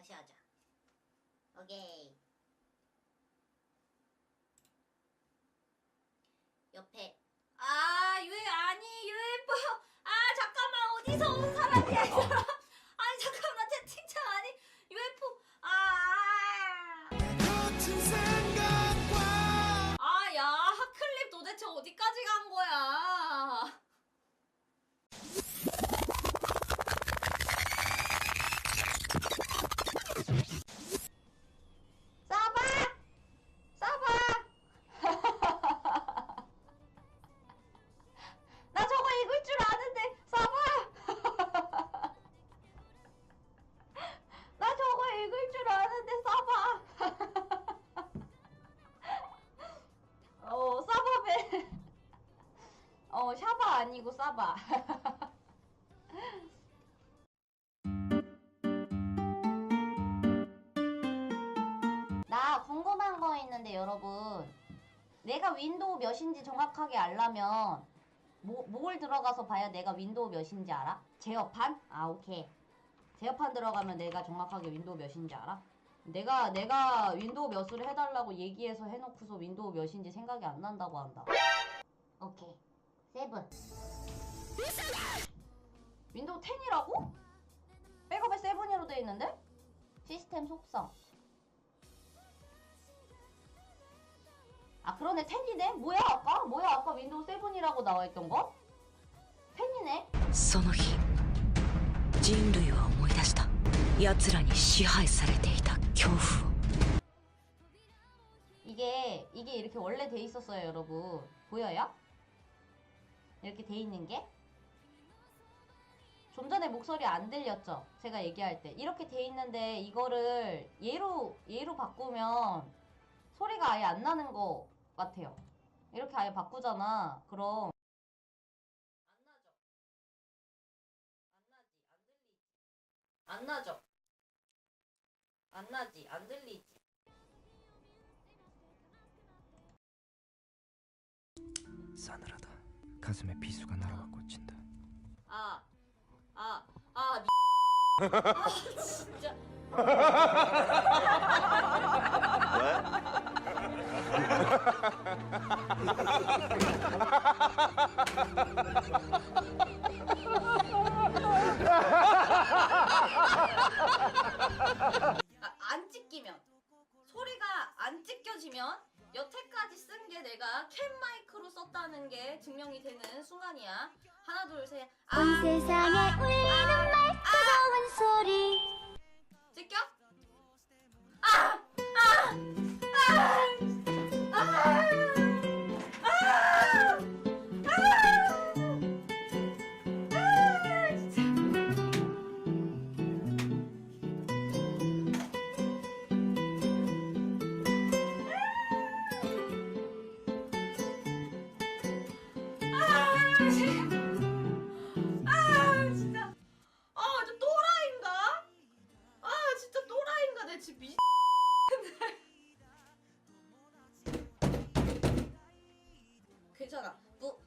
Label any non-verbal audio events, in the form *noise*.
다시 하자. 오케이. 옆에 아 유해 아니 UFO 아 잠깐만 어디서 온 사람이야 이 사람 *laughs* 아니 잠깐만 채팅창 아니 UFO 아아야 하클립 도대체 어디까지 간 거야 어 샤바 아니고 싸바 *laughs* 나 궁금한 거 있는데 여러분 내가 윈도우 몇인지 정확하게 알려면 뭐, 뭘 들어가서 봐야 내가 윈도우 몇인지 알아? 제어판? 아 오케이 제어판 들어가면 내가 정확하게 윈도우 몇인지 알아? 내가 내가 윈도우 몇으로 해달라고 얘기해서 해놓고서 윈도우 몇인지 생각이 안 난다고 한다 오케이 세븐 윈도우 10이라고? 백업에 세븐이로 돼 있는데? 시스템 속성 아 그러네 10이네? 뭐야 아까? 뭐야 아까 윈도우 7이라고 나와있던 거? 10이네? その日人類は思い出した奴らに支配されていた恐怖を 이게 이게 이렇게 원래 돼 있었어요 여러분 보여요? 이렇게 돼 있는 게? 좀 전에 목소리 안 들렸죠? 제가 얘기할 때 이렇게 돼 있는데 이거를 얘로 얘로 바꾸면 소리가 아예 안 나는 거 같아요 이렇게 아예 바꾸잖아 그럼 안 나죠? 안 나지 안 들리지 안 나죠? 안 나지 안 들리지. 가슴에 비수가 날아와 꽂힌다. 아, 아, 아, 미... 아, 진짜. *laughs* 내가 캔 마이크로 썼다는 게 증명이 되는 순간이야. 하나 둘 셋. 아, 온 세상에 울리는 말 뜨거운 진짜 미. 괜찮아. 너